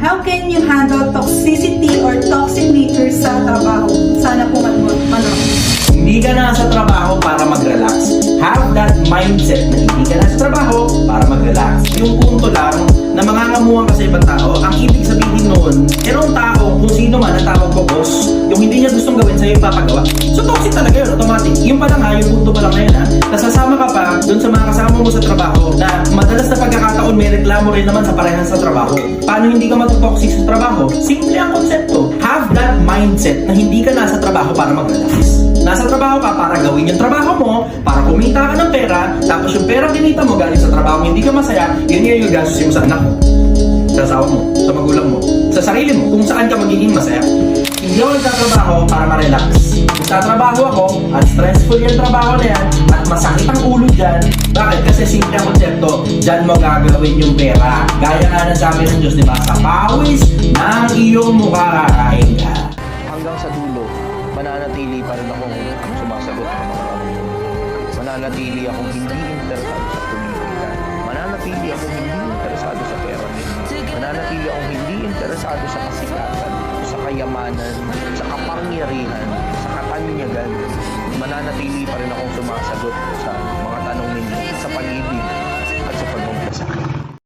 how can you handle toxicity or toxic nature sa trabaho? Sana po man ano. Hindi ka nasa trabaho para mag-relax. Have that mindset na hindi ka nasa trabaho para mag-relax. Yung punto lang na mangangamuhan ka sa ibang tao, ang ibig sabihin nun, merong tao, kung sino man ang tawag ko boss, yung hindi niya gustong gawin sa'yo ipapagawa. So toxic talaga yun, automatic. Yung pa lang ha, yung punto pa lang na yun ha, nasasama ka pa dun sa mga kasama mo sa trabaho na madalas na pagkakataon may reklamo rin naman sa parehan sa trabaho. Paano hindi ka matutoxic sa trabaho? Simple ang konsepto. Have that mindset na hindi ka nasa trabaho para mag-relax. Nasa trabaho ka para gawin yung trabaho mo, para kumita ka ng pera, tapos yung pera kinita mo galing sa trabaho hindi ka masaya, yun yung yung gastusin mo sa anak mo, sa asawa mo, sa magulang mo, sa sarili mo, kung saan ka magiging masaya. Hindi ako nagtatrabaho para ma-relax. Nagtatrabaho ako at stressful yung trabaho na yan at masakit ang ulo dyan. Bakit? Kasi simple ang konsepto, dyan mo gagawin yung pera. Gaya nga ng sabi ng Diyos, di ba? Sa pawis ng iyong mukha kakain ka. hanggang sa dulo, mananatili pa rin akong sumasagot ng mga. Mananatili akong hindi interesado sa politika. Mananatili akong hindi interesado sa pera. Mananatili akong hindi interesado sa kasikatan, sa kayamanan, sa kapangyarihan, Mananatili pa rin akong sumasagot